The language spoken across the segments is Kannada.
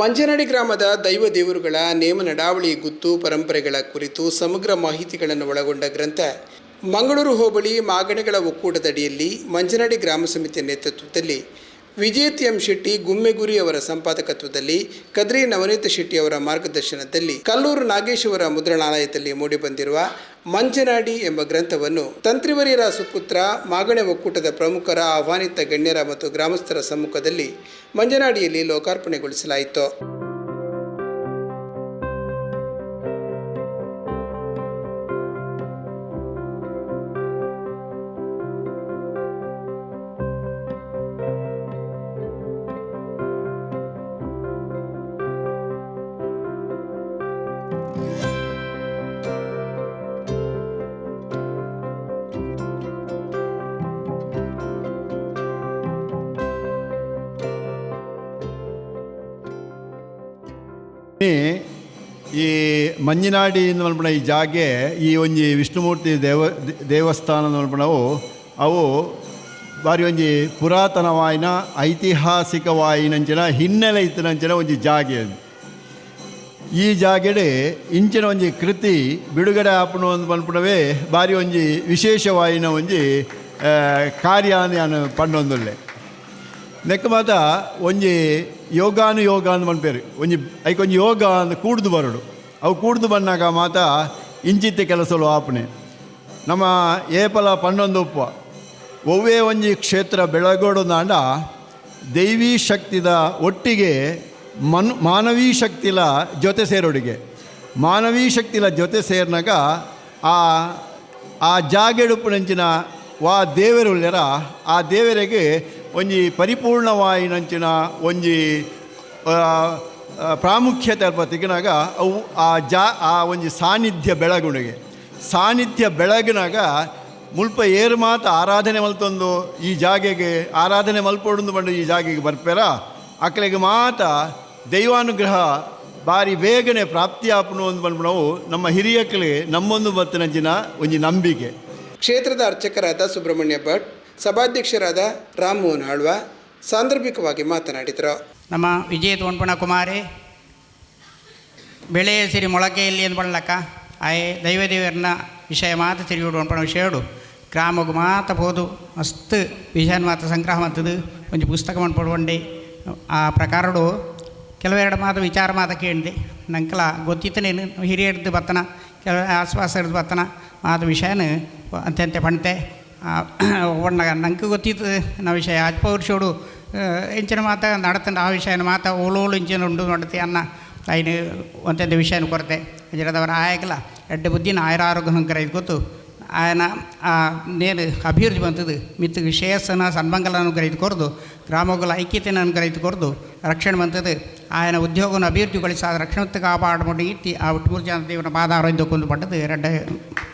ಮಂಜನಡಿ ಗ್ರಾಮದ ದೈವ ದೇವರುಗಳ ನೇಮ ನಡಾವಳಿ ಗುತ್ತು ಪರಂಪರೆಗಳ ಕುರಿತು ಸಮಗ್ರ ಮಾಹಿತಿಗಳನ್ನು ಒಳಗೊಂಡ ಗ್ರಂಥ, ಮಂಗಳೂರು ಹೋಬಳಿ ಮಾಗಣೆಗಳ ಒಕ್ಕೂಟದಡಿಯಲ್ಲಿ ಮಂಜನಡಿ ಗ್ರಾಮ ಸಮಿತಿಯ ನೇತೃತ್ವದಲ್ಲಿ ವಿಜೇತ್ ಎಂ ಶೆಟ್ಟಿ ಗುಮ್ಮೆಗುರಿ ಅವರ ಸಂಪಾದಕತ್ವದಲ್ಲಿ, ಕದ್ರಿ ನವನೀತ ಶೆಟ್ಟಿ ಅವರ ಮಾರ್ಗದರ್ಶನದಲ್ಲಿ, ಕಲ್ಲೂರು ನಾಗೇಶ್ವರ ಮುದ್ರಣಾಲಯದಲ್ಲಿ ಮೂಡಿಬಂದಿರುವ ಮಂಜನಾಡಿ ಎಂಬ ಗ್ರಂಥವನ್ನು ತಂತ್ರಿವರಿಯರ ಸುಪುತ್ರ ಮಾಗಣೆ ಒಕ್ಕೂಟದ ಪ್ರಮುಖರ ಆಹ್ವಾನಿತ ಗಣ್ಯರ ಮತ್ತು ಗ್ರಾಮಸ್ಥರ ಸಮ್ಮುಖದಲ್ಲಿ ಮಂಜನಾಡಿಯಲ್ಲಿ ಲೋಕಾರ್ಪಣೆಗೊಳಿಸಲಾಯಿತು. ಮಂಜಿನಾಡಿ ಮಲ್ಪಣ ಈ ಜಾಗೆ, ಈ ಒಂಜಿ ವಿಷ್ಣುಮೂರ್ತಿ ದೇವ, ದೇವಸ್ಥಾನ ಮಲ್ಪಣವು ಅವು ಬಾರಿ ಒಂಜಿ ಪುರಾತನವಾಯಿನ ಐತಿಹಾಸಿಕವಾಯಿನಂಚಿನ ಹಿನ್ನೆಲೆ ಇತ್ತಿನಂಚಿನ ಒಂಜಿ ಜಾಗೆ ಈ ಜಾಗೆಡೆ ಇಂಚಿನ ಒಂಜಿ ಕೃತಿ, ಬಿಡುಗಡೆ ಆಪಣು ಅಂತ ಬಂದ್ಬಿಡವೇ ಬಾರಿ ಒಂಜಿ ವಿಶೇಷವಾಯಿನ ಒಂಜಿ ಕಾರ್ಯ ನಾನು ಪಂಡೊಂದುಲ್ಲೆ. ನೆಕ್ಕ ಮಾತ, ಒಂಜಿ ಯೋಗಾನು ಯೋಗ ಅಂತ ಮನ್ಪೇರು ಒಂಜಿ, ಐಕೊಂಜಿ ಯೋಗ ಅಂತ ಕೂಡ್ದು ಬರೋಡು. ಅವು ಕೂಡ್ದು ಬಂದಾಗ ಮಾತ ಇಂಚಿತ್ತೆ ಕೆಲಸಲು ಆಪಣೆ ನಮ್ಮ ಏಪಲ ಪನ್ನೊಂದು ಉಪ್ಪ. ಒವ್ವೇ ಒಂಜಿ ಕ್ಷೇತ್ರ ಬೆಳಗೋಡುಂದಾಂಡ ದೈವೀ ಶಕ್ತಿದ ಒಟ್ಟಿಗೆ ಮನ್ ಮಾನವೀ ಶಕ್ತಿಲ ಜೊತೆ ಸೇರೋಡಿಗೆ. ಮಾನವೀ ಶಕ್ತಿಲ ಜೊತೆ ಸೇರಿನಾಗ ಆ ಆ ಜಾಗೆಡುಪುನಂಚಿನ ವಾ ದೇವರು ಉಳ್ಳ್ಯರ ಆ ದೇವರಿಗೆ ಒಂಜಿ ಪರಿಪೂರ್ಣವಾಯಿನಂಚಿನ ಒಂಜಿ ಪ್ರಾಮುಖ್ಯತೆ ಅಲ್ಪ ತೆಗಿನಾಗ ಅವು ಆ ಜಾ, ಆ ಒಂಜಿ ಸಾನ್ನಿಧ್ಯ ಬೆಳಗುಣಿಗೆ. ಸಾನ್ನಿಧ್ಯ ಬೆಳಗಿನಾಗ ಮುಲ್ಪ ಏರು ಮಾತ ಆರಾಧನೆ ಮಲ್ತೊಂದು ಈ ಜಾಗೆಗೆ, ಆರಾಧನೆ ಮಲ್ಪೊಡೊಂದು ಬಂದು ಈ ಜಾಗೆಗೆ ಬರ್ಪೇರ? ಅಕ್ಕಳಿಗೆ ಮಾತ ದೈವಾನುಗ್ರಹ ಬಾರಿ ಬೇಗನೆ ಪ್ರಾಪ್ತಿಯಾಪನು ಅಂದು ಬಂದು ನಾವು ನಮ್ಮ ಹಿರಿಯಕ್ಕಳಿಗೆ ನಮ್ಮೊಂದು ಬತ್ತಿನಂಚಿನ ಒಂಜಿ ನಂಬಿಕೆ. ಕ್ಷೇತ್ರದ ಅರ್ಚಕರಾದ ಸುಬ್ರಹ್ಮಣ್ಯ ಭಟ್, ಸಭಾಧ್ಯಕ್ಷರಾದ ರಾಮಮೋಹನ್ ಆಳ್ವ ಸಾಂದರ್ಭಿಕವಾಗಿ ಮಾತನಾಡಿದರು. ನಮ್ಮ ವಿಜಯ ತೋಣ್ಪಣ ಕುಮಾರಿ, ಬೆಳೆ ಸಿರಿ ಮೊಳಕೆಯಲ್ಲಿ ಎಂದು ಆಯ್ ಆಯೆ ದೈವದೇವರನ್ನ ವಿಷಯ ಮಾತ ತಿರುಗಿ ವಿಷಯ ವಿಷಯಡು ಗ್ರಾಮಗು ಮಾತ ಹೋದು, ಮಸ್ತ್ ವಿಷಯ ಮಾತ ಸಂಗ್ರಹ ಮತ್ತದು ಒಂದು ಪುಸ್ತಕ ಮಾಡ್ಕೊಡ್ಕೊಂಡೆ ಆ ಪ್ರಕಾರಡು ಕೆಲವೆರಡು ಮಾತು ವಿಚಾರ ಮಾತ ಕೇಳಿದೆ. ನಂಕಲ ಗೊತ್ತಿತ್ತನೇನು ಹಿರಿಯರ್ದು ಬತ್ತನ ಕೆಲವು ಆಶ್ವಾಸ ಹಿಡಿದು ಬತ್ತನ, ಮಾತು ವಿಷಯನ ಅಂತೆ ಪಣ್ತೆ ಒಣ್ಣಾಗ ನಂಗೆ ಗೊತ್ತಿತ್ತು ಆ ವಿಷಯ. ಅಜ್ಪ ವರ್ಷೋಡು ಹೆಂಚಿನ ಮಾತ ನಡತಂಡ, ಆ ವಿಷಯನ ಮಾತ ಓಲೋಳು ಇಂಚಿನ ಉಂಡು ನಡತಿ ಅನ್ನ. ಅಯ್ಯ ಒಂದೊಂದು ವಿಷಯನ ಕೊರತೆ. ಅವರ ಆಯಕಲ್ಲ ಎಡ್ಡೆ ಬುದ್ಧಿನ ಆಯ್ರ ಆರೋಗ್ಯ ಇದು ಗೊತ್ತು. ಆಯನ ನೇನು ಅಭಿವೃದ್ಧಿ ಬಂತದ್ದು ಮಿತ್ತಿಗೆ ಶ್ರೇಯಸ್ಸನ್ನು ಸನ್ಮಂಗಲನ್ನು ಗ್ರಹಿತು ಕೊರದು. ಗ್ರಾಮಗಳ ಐಕ್ಯತೆಯನ್ನು ಗ್ರಹಿತು ಕೊರದು. ರಕ್ಷಣೆ ಬಂತದ್ದು ಆಯನ ಉದ್ಯೋಗವನ್ನು ಅಭಿವೃದ್ಧಿಗೊಳಿಸಾದ ರಕ್ಷಣೆ ಕಾಪಾಡಿಕೊಂಡು ಇತ್ತಿ ಆ ಒಟ್ಟು ಮೂರು ಜನ ದೇವರ ಬಾಧ ಆರೋಗ್ಯಕ್ಕೊಂದು ಪಟ್ಟದ್ದು ಎರಡು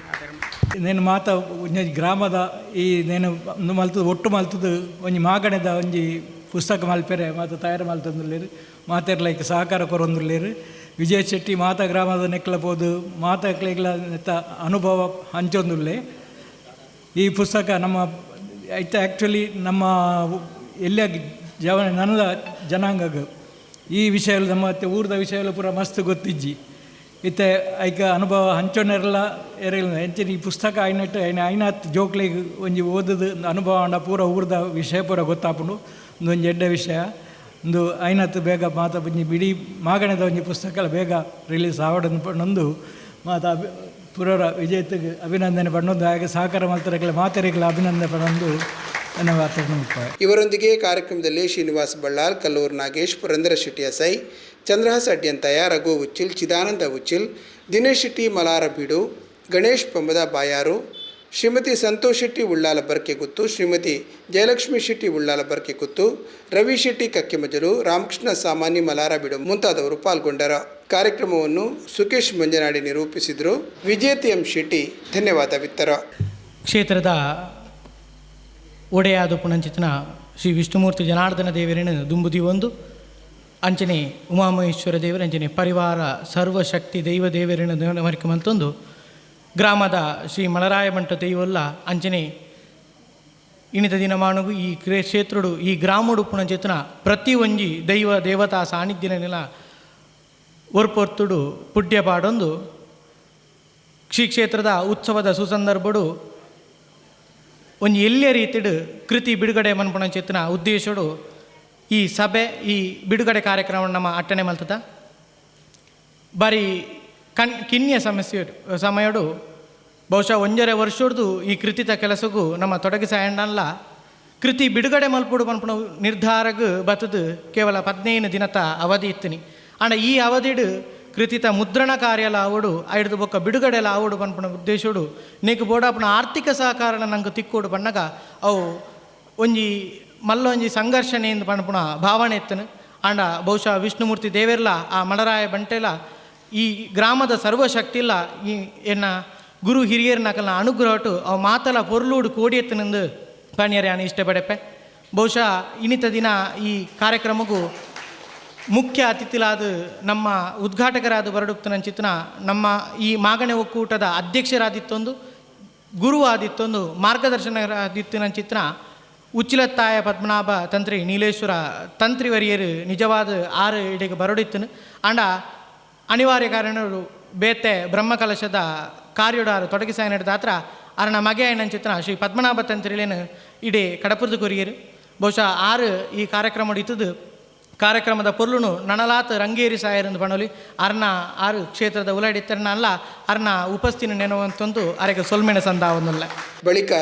ನೇನು ಮಾತ ಒಂಜಿ ಗ್ರಾಮದ ಈ ನೇನು ಉಂದು ಒಟ್ಟು ಮಲ್ತದ, ಒಂಜಿ ಮಾಗಣದ ಒಂಜಿ ಪುಸ್ತಕ ಮಲ್ಪೆರೆ, ಮಾತ ತಯಾರು ಮಲ್ತಂದುಲ್ಲೇರು ಮಾತೆರ್ಲ ಲೈಕ್ ಸಹಕಾರ ಕೊರೊಂದುಲ್ಲೇರು. ವಿಜಯ ಶೆಟ್ಟಿ ಮಾತ ಗ್ರಾಮದ ನೆಕ್ಲ ಪೋದು, ಮಾತ ನೆತ್ತ ಅನುಭವ ಹಂಚೊಂದುಲ್ಲೆ. ಈ ಪುಸ್ತಕ ನಮ್ಮ, ಐತ ಆ್ಯಕ್ಚುಲಿ ನಮ್ಮ ಎಲ್ಲ ಜವ ನನದ ಜನಾಂಗಗ. ಈ ವಿಷಯಲು ನಮ್ಮ ಊರದ ವಿಷಯಲು ಪೂರ ಮಸ್ತ್ ಗೊತ್ತಿಜ್ಜಿ. ಇತ್ತೆ ಐಕ ಅನುಭವ ಹಂಚೊನೆರ್ಲ ಎರಗಿಲ್ಲ ಹೆಂಚಿನ ಈ ಪುಸ್ತಕ ಆಯ್ನಟ್ಟು ಆಯ್ನ ಐನಾತ್ ಜೋಕ್ಲಿಗೆ ಒಂಜಿ ಓದದು ಅನುಭವ ಅಂಡ ಪೂರ ಊರ್ದ ವಿಷಯ ಪೂರ ಗೊತ್ತಾಪುಂಡು. ಒಂದು ಒಂಜಿ ಎಡ್ಡೆ ವಿಷಯ. ಒಂದು ಆಯ್ನಾತ್ ಬೇಗ ಮಾತ ಒಂಜಿ ಬಿಡಿ, ಮಾಗಣದ ಒಂಜಿ ಪುಸ್ತಕ ಬೇಗ ರಿಲೀಸ್ ಆವಡನ್ನು ಪಣ್ಣೊಂದು ಮಾತ ಪುರರ ವಿಜೇತಗೆ ಅಭಿನಂದನೆ ಪಣ್ಣೊಂದು ಹಾಗೆ ಸಹಕಾರ ಮಲ್ತರಗಳ ಮಾತರಿಗಳ ಅಭಿನಂದನೆ ಪಡೊಂದು ಇವರೊಂದಿಗೆ ಕಾರ್ಯಕ್ರಮದಲ್ಲಿ ಶ್ರೀನಿವಾಸ್ ಬಳ್ಳಾಲ್, ಕಲ್ಲೂರು ನಾಗೇಶ್, ಪುರಂದರ ಶೆಟ್ಟಿ ಅಸೈ ಚಂದ್ರಹಾಸ್ ಅಡ್ಯಂತಯ ರಘು ಉಚ್ಚಿಲ್, ಚಿದಾನಂದ ಉಚ್ಚಿಲ್, ದಿನೇಶ್ ಶೆಟ್ಟಿ, ಮಲಾರ ಬೀಡು. ಗಣೇಶ್ ಪಂಬದ ಬಾಯಾರು, ಶ್ರೀಮತಿ ಸಂತೋಷ್ ಶೆಟ್ಟಿ ಉಳ್ಳಾಲ ಬರ್ಕೆ ಕುತ್ತು, ಶ್ರೀಮತಿ ಜಯಲಕ್ಷ್ಮಿ ಶೆಟ್ಟಿ ಉಳ್ಳಾಲ ಬರ್ಕೆ ಕುತ್ತು, ರವಿ ಶೆಟ್ಟಿ ಕಕ್ಕೆಮಜಲು, ರಾಮಕೃಷ್ಣ ಸಾಮಾನ್ಯ ಮಲಾರ ಬಿಡು ಮುಂತಾದವರು ಪಾಲ್ಗೊಂಡರ ಕಾರ್ಯಕ್ರಮವನ್ನು ಸುಕೇಶ್ ಮಂಜನಾಡಿ ನಿರೂಪಿಸಿದರು ವಿಜೇತಿ ಎಂ ಶೆಟ್ಟಿ. ಧನ್ಯವಾದವಿತ್ತರು. ಕ್ಷೇತ್ರದ ಒಡೆಯಾದ ಪುನಂಚಿತನ ಶ್ರೀ ವಿಷ್ಣುಮೂರ್ತಿ ಜನಾರ್ದನ ದೇವರೇನು ದುಂಬುದಿ ಒಂದು ಅಂಚನೆ ಉಮಾಮಹೇಶ್ವರ ದೇವರ ಅಂಚನೆ ಪರಿವಾರ, ಸರ್ವಶಕ್ತಿ, ದೈವ ದೇವರೇನು ಮರಿಕೆ ಮಲ್ತೊಂದು ಗ್ರಾಮದ ಶ್ರೀ ಮಳರಾಯ ಮಂಟ ದೈವಲ್ಲ ಅಂಜನೆ ಇಣಿತ ದಿನ ಮಾನುಗು ಈ ಕ್ರೇ ಕ್ಷೇತ್ರಡು, ಈ ಗ್ರಾಮಡು ಪುಣಚೇತನ ಪ್ರತಿ ಒಂಜಿ ದೈವ ದೇವತಾ ಸಾನ್ನಿಧ್ಯನೆಲ ಒರ್ಪೊರ್ತುಡು ಪುಡ್ಯ ಪಾಡೊಂದು. ಶ್ರೀ ಕ್ಷೇತ್ರದ ಉತ್ಸವದ ಸುಸಂದರ್ಭಡು ಒಂಜಿ ಎಲ್ಲಿಯ ರೀತಿಡು ಕೃತಿ ಬಿಡುಗಡೆ ಮನ್ಪುಣ ಚೇತನ ಉದ್ದೇಶಡು ಈ ಸಭೆ, ಈ ಬಿಡುಗಡೆ ಕಾರ್ಯಕ್ರಮ ನಮ್ಮ ಅಟ್ಟಣೆ ಮಲ್ತದ. ಬಾರಿ ಕಣ್ ಕಿನ್ಯ ಸಮಸ್ಯೆ, ಸಮಯಡು, ಬಹುಶಃ ಒಂಜರೆ ವರ್ಷದ್ದು ಈ ಕೃತಿತ ಕೆಲಸಗೂ ನಮ್ಮ ತೊಡಗಿಸಾಯಣ್ಣಲ್ಲ ಕೃತಿ ಬಿಡುಗಡೆ ಮಲ್ಪುಡು ಪನ್ಪುಣ ನಿರ್ಧಾರಗ್ ಬತದು ಕೇವಲ ಹದಿನೈದು ದಿನತ ಅವಧಿ ಇತ್ತಿನಿ. ಆಂಡ ಈ ಅವಧಿಡು ಕೃತಿತ ಮುದ್ರಣ ಕಾರ್ಯಲ ಆವಡು ಐಡ್ದು ಬೊಕ್ಕ ಬಿಡುಗಡೆಲ ಆವಡು ಪನ್ಪುಣ ಉದ್ದೇಶಡು ನೀಕು ಬೋಡಾಪುನ ಆರ್ಥಿಕ ಸಹಕಾರನ ನಂಗೆ ತಿಕ್ಕೋಡು ಬಣ್ಣಗ ಅವು ಒಂಜಿ, ಮಲ್ಲೊಂಜಿ ಸಂಘರ್ಷಣೆಯಿಂದ ಪನ್ಪುಣ ಭಾವನೆ ಇತ್ತನು. ಆಂಡ ಬಹುಶಃ ವಿಷ್ಣುಮೂರ್ತಿ ದೇವೆರ್ಲ, ಆ ಮಳರಾಯ ಬಂಟೆಲ ಈ ಗ್ರಾಮದ ಸರ್ವಶಕ್ತಿಲ್ಲ ಈ ಎನ್ನ ಗುರು ಹಿರಿಯರ ನಕಲ್ನ ಅನುಗ್ರಹಟು ಅವು ಮಾತಲ ಪೊರ್ಲೂಡು ಕೋಡಿಯತ್ತನೆಂದು ಪಣಿಯರೆ ನಾನು ಇಷ್ಟಪಡೆಪೆ ಬಹುಶಃ ಇನ್ನಿತ ದಿನ ಈ ಕಾರ್ಯಕ್ರಮಕ್ಕೂ ಮುಖ್ಯ ಅತಿಥಿಲಾದ ನಮ್ಮ ಉದ್ಘಾಟಕರಾದ ಬರಡುಪ್ತನ ಚಿತ್ರ ನಮ್ಮ ಈ ಮಾಗಣೆ ಒಕ್ಕೂಟದ ಅಧ್ಯಕ್ಷರಾದಿತ್ತೊಂದು ಗುರು ಆದಿತ್ತೊಂದು ಮಾರ್ಗದರ್ಶನರಾದಿತ್ತಿನ ಚಿತ್ರ ಉಚ್ಚಿಲತ್ತಾಯ ಪದ್ಮನಾಭ ತಂತ್ರಿ ನೀಲೇಶ್ವರ ತಂತ್ರಿವರಿಯರು ನಿಜವಾದ ಆರು ಇಡೆಗೆ ಬರಡಿತ್ತನು. ಆಂಡ ಅನಿವಾರ್ಯ ಕಾರಣರು ಬೇತೆ ಬ್ರಹ್ಮಕಲಶದ ಕಾರ್ಯುಡಾರು ತೊಡಗಿಸಾಯ ನಡೆದ ಹತ್ರ ಅರಣ ಮಗೆ ಆಯ್ನ ಚಿತ್ರ ಶ್ರೀ ಪದ್ಮನಾಭ ಅಂತೇಳಿನ ಇಡೀ ಕಡಪುರದ ಕೊರಿಯರು. ಬಹುಶಃ ಆರು ಈ ಕಾರ್ಯಕ್ರಮ ಇತ್ತದು ಕಾರ್ಯಕ್ರಮದ ಪೊರ್ಲುನು ನನಲಾತ ರಂಗೇರಿ ಸಾಯರಂದು ಬಣಲಿ ಅರ್ನ ಆರು ಕ್ಷೇತ್ರದ ಉಲಾಡಿತ್ತರ್ನ ಅಲ್ಲ ಅರ್ನ ಉಪಸ್ಥಿನ ನೆನವಂತಂದು ಅರೆಗೆ ಸೊಲ್ಮೆಣ ಸಂದಾವನಲ್ಲ. ಬಳಿಕ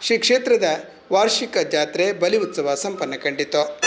ಶ್ರೀ ಕ್ಷೇತ್ರದ ವಾರ್ಷಿಕ ಜಾತ್ರೆ ಬಲಿ ಉತ್ಸವ ಸಂಪನ್ನ ಕಂಡಿತು.